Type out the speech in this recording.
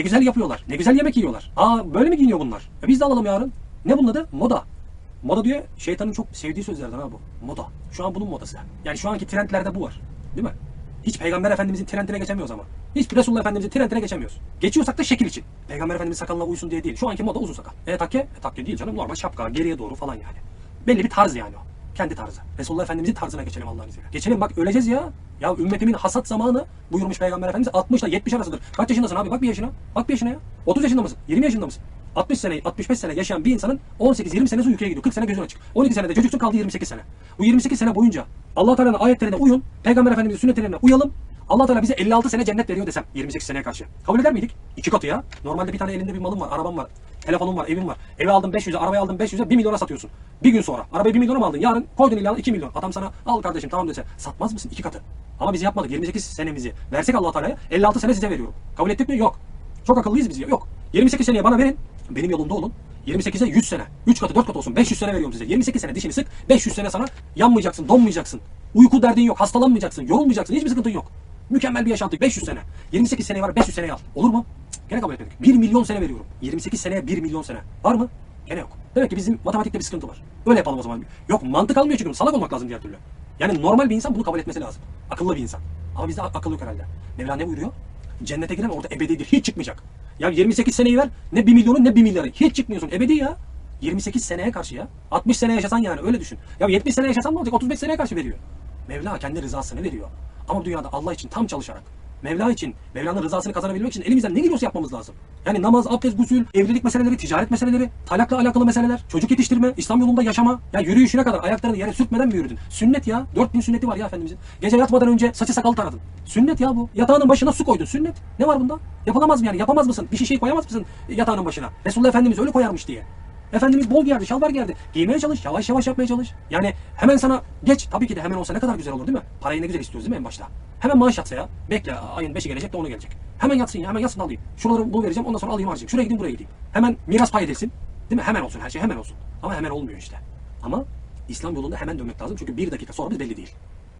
Ne güzel yapıyorlar. Ne güzel yemek yiyorlar. Aa böyle mi giyiniyor bunlar? E biz de alalım yarın. Ne bunun adı? Moda. Moda diyor şeytanın çok sevdiği sözlerden ha bu. Moda. Şu an bunun modası. Yani şu anki trendlerde bu var. Değil mi? Hiç Peygamber Efendimizin trendine geçemiyoruz ama. Hiç Resulullah Efendimizin trendine geçemiyoruz. Geçiyorsak da şekil için. Peygamber Efendimiz sakalına uysun diye değil. Şu anki moda uzun sakal. E takke? E takke değil canım. Normal şapka. Geriye doğru falan yani. Belli bir tarz yani o. Kendi tarzı. Resulullah Efendimizin tarzına geçelim Allah'ın izniyle. Geçelim bak öleceğiz ya. Ya ümmetimin hasat zamanı buyurmuş Peygamber Efendimiz 60 ile 70 arasıdır. Kaç yaşındasın abi? Bak bir yaşına. Bak bir yaşına ya. 30 yaşında mısın? 20 yaşında mısın? 60 sene, 65 sene yaşayan bir insanın 18-20 senesi uykuya gidiyor. 40 sene gözün açık. 12 senede çocuksun kaldı 28 sene. Bu 28 sene boyunca Allah Teala'nın ayetlerine uyun. Peygamber Efendimizin sünnetlerine uyalım. Allah Teala bize 56 sene cennet veriyor desem 28 seneye karşı. Kabul eder miydik? İki katı ya. Normalde bir tane elinde bir malın var, araban var. Telefonun var, evin var. Evi aldın 500'e, arabayı aldın 500'e 1 milyona satıyorsun. Bir gün sonra. Arabayı 1 milyona mı aldın? Yarın koydun ilanı 2 milyon. Adam sana al kardeşim tamam dese. Satmaz mısın? iki katı. Ama biz yapmadık. 28 senemizi versek Allah Teala'ya 56 sene size veriyorum. Kabul ettik mi? Yok. Çok akıllıyız biz ya. Yok. 28 seneye bana verin. Benim yolumda olun. 28'e 100 sene. 3 katı 4 katı olsun. 500 sene veriyorum size. 28 sene dişini sık. 500 sene sana yanmayacaksın, donmayacaksın. Uyku derdin yok, hastalanmayacaksın, yorulmayacaksın. Hiçbir sıkıntın yok. Mükemmel bir yaşantı. 500 sene. 28 seneye var 500 seneye al. Olur mu? Gene kabul etmedik. 1 milyon sene veriyorum. 28 seneye 1 milyon sene. Var mı? Gene yok. Demek ki bizim matematikte bir sıkıntı var. Öyle yapalım o zaman. Yok mantık almıyor çünkü. Salak olmak lazım diğer türlü. Yani normal bir insan bunu kabul etmesi lazım. Akıllı bir insan. Ama bizde ak- akıl yok herhalde. Mevla ne buyuruyor? Cennete giren orada ebedidir. Hiç çıkmayacak. Ya 28 seneyi ver. Ne 1 milyonu ne 1 milyarı. Hiç çıkmıyorsun. Ebedi ya. 28 seneye karşı ya. 60 sene yaşasan yani öyle düşün. Ya 70 sene yaşasan ne olacak? 35 seneye karşı veriyor. Mevla kendi rızasını veriyor. Ama dünyada Allah için tam çalışarak, Mevla için, Mevla'nın rızasını kazanabilmek için elimizden ne geliyorsa yapmamız lazım. Yani namaz, abdest, gusül, evlilik meseleleri, ticaret meseleleri, talakla alakalı meseleler, çocuk yetiştirme, İslam yolunda yaşama. Ya yürüyüşüne kadar ayaklarını yere sürtmeden mi yürüdün? Sünnet ya. 4000 sünneti var ya Efendimizin. Gece yatmadan önce saçı sakalı taradın. Sünnet ya bu. Yatağının başına su koydun. Sünnet. Ne var bunda? Yapılamaz mı yani? Yapamaz mısın? Bir şişeyi koyamaz mısın yatağının başına? Resulullah Efendimiz öyle koyarmış diye. Efendimiz bol giyerdi, şalvar giyerdi. Giymeye çalış, yavaş yavaş yapmaya çalış. Yani hemen sana geç, tabii ki de hemen olsa ne kadar güzel olur değil mi? Parayı ne güzel istiyoruz değil mi en başta? Hemen maaş yatsa ya. Bekle ayın 5'i gelecek de onu gelecek. Hemen yatsın ya, hemen yatsın alayım. Şuraları bunu vereceğim, ondan sonra alayım harcayayım. Şuraya gideyim, buraya gideyim. Hemen miras pay edilsin. Değil mi? Hemen olsun, her şey hemen olsun. Ama hemen olmuyor işte. Ama İslam yolunda hemen dönmek lazım çünkü bir dakika sonra biz belli değil.